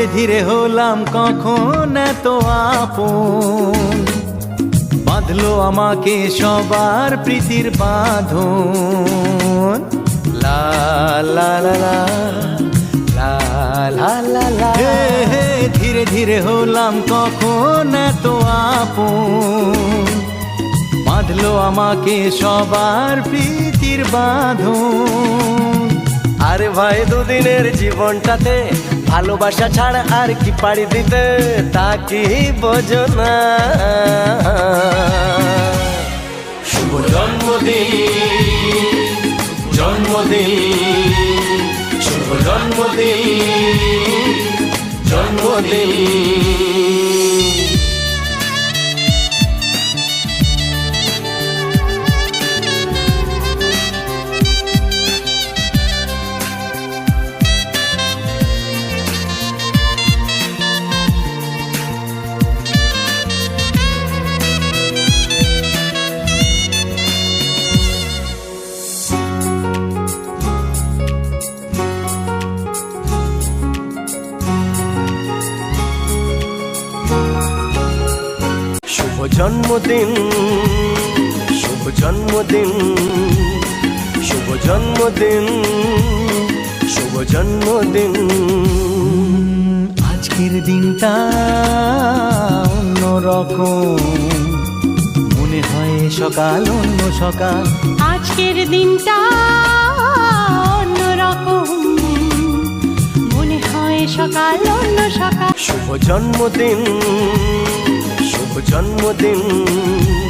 ধীরে ধীরে হলাম কখন এত আপন? বাঁধলো আমাকে সবার প্রীতির বাঁধন। লা লা লা লা লা ধীরে ধীরে হলাম কখন এত আপন? বাঁধলো আমাকে সবার প্রীতির বাঁধন। আরে ভাই, দুদিনের জীবনটাতে ভালোবাসা ছাড়া আর কি পাড়ি দিতে, তা কি বোঝো না। শুভ জন্মদিন জন্মদিন, শুভ জন্মদিন জন্মদিন। জন্মদিন শুভ জন্মদিন শুভ জন্মদিন শুভ জন্মদিন। আজকের দিনটা অন্যরকম। মনে হয় সকাল অন্য সকাল। আজকের দিনটা অন্যরকম। মনে হয় সকাল অন্য সকাল। শুভ জন্মদিন শুভ জন্মদিন।